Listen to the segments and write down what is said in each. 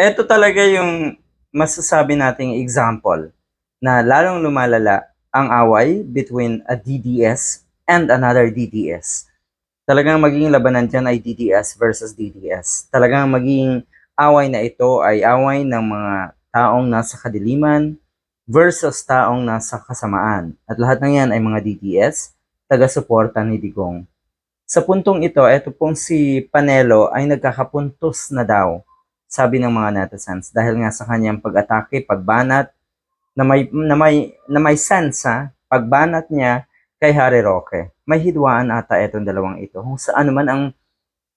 Ito talaga yung masasabi nating example na lalong lumalala ang away between a DDS and another DDS. Talagang magiging labanan dyan ay DDS versus DDS. Talagang magiging away na ito ay away ng mga taong nasa kadiliman versus taong nasa kasamaan. At lahat ng yan ay mga DDS, taga-suporta ni Digong. Sa puntong ito, ito pong si Panelo ay nagkakapuntos na daw, sabi ng mga netizens, dahil nga sa kanyang pag-atake, pagbanat, na may, na may, na may sense ha, pagbanat niya kay Harry Roque. May hidwaan ata itong dalawang ito. Kung saan naman ang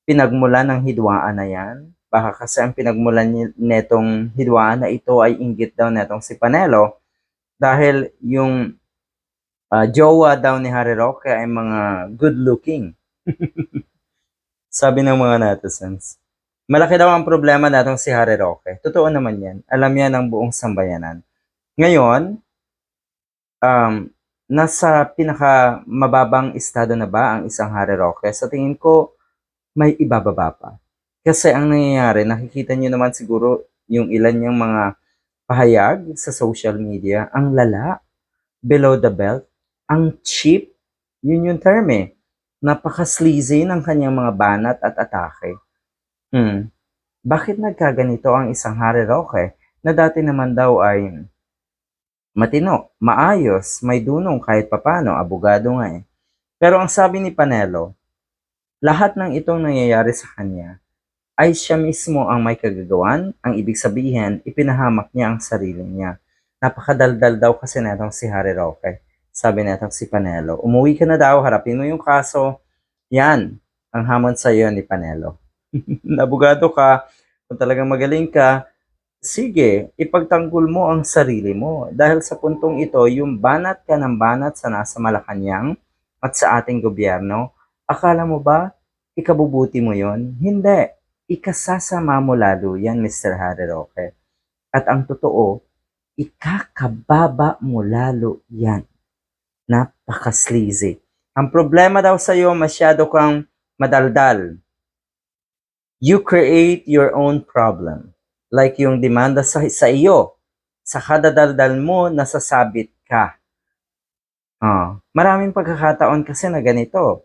pinagmulan ng hidwaan na yan, baka kasi ang pinagmulan ni- netong hidwaan na ito ay inggit daw netong si Panelo dahil yung ah, jowa daw ni Harry Roque ay mga good looking. Sabi ng mga netizens. Malaki daw ang problema natong si Harry Roque. Totoo naman yan. Alam yan ng buong sambayanan. Ngayon, um, nasa pinaka mababang estado na ba ang isang Harry Roque? Sa tingin ko, may ibababa pa. Kasi ang nangyayari, nakikita nyo naman siguro yung ilan yung mga pahayag sa social media, ang lala, below the belt, ang cheap, yun yung term eh. Napaka-sleazy ng kanyang mga banat at atake. Hmm. Bakit nagkaganito ang isang Harry Roque na dati naman daw ay matino, maayos, may dunong kahit papano, abogado nga eh. Pero ang sabi ni Panelo, lahat ng itong nangyayari sa kanya ay siya mismo ang may kagagawan, ang ibig sabihin, ipinahamak niya ang sarili niya. Napakadaldal daw kasi netong si Harry Roque. Sabi netong si Panelo, umuwi ka na daw, harapin mo yung kaso. Yan, ang hamon sa iyo ni Panelo. Abogado ka, kung talagang magaling ka, sige, ipagtanggol mo ang sarili mo. Dahil sa puntong ito, yung banat ka ng banat sa nasa Malacanang at sa ating gobyerno, akala mo ba ikabubuti mo yon? Hindi. Ikasasama mo lalo yan, Mr. Harry Roque. At ang totoo, ikakababa mo lalo yan. Napaka-sleazy. Ang problema daw sa'yo, masyado kang madaldal. You create your own problem. Like yung demanda sa, sa iyo. Sa kadadaldal mo, nasasabit ka. Ah, maraming pagkakataon kasi na ganito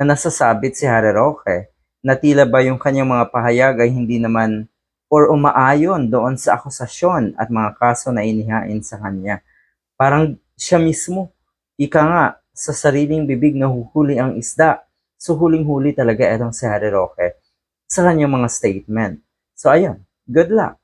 na nasasabit si Harry Roque na tila ba yung kanyang mga pahayag ay hindi naman or umaayon doon sa akusasyon at mga kaso na inihain sa kanya. Parang siya mismo, ika nga, sa sariling bibig na huhuli ang isda. So huling-huli talaga itong si Harry Roque sa kanyang mga statement. So ayun, good luck.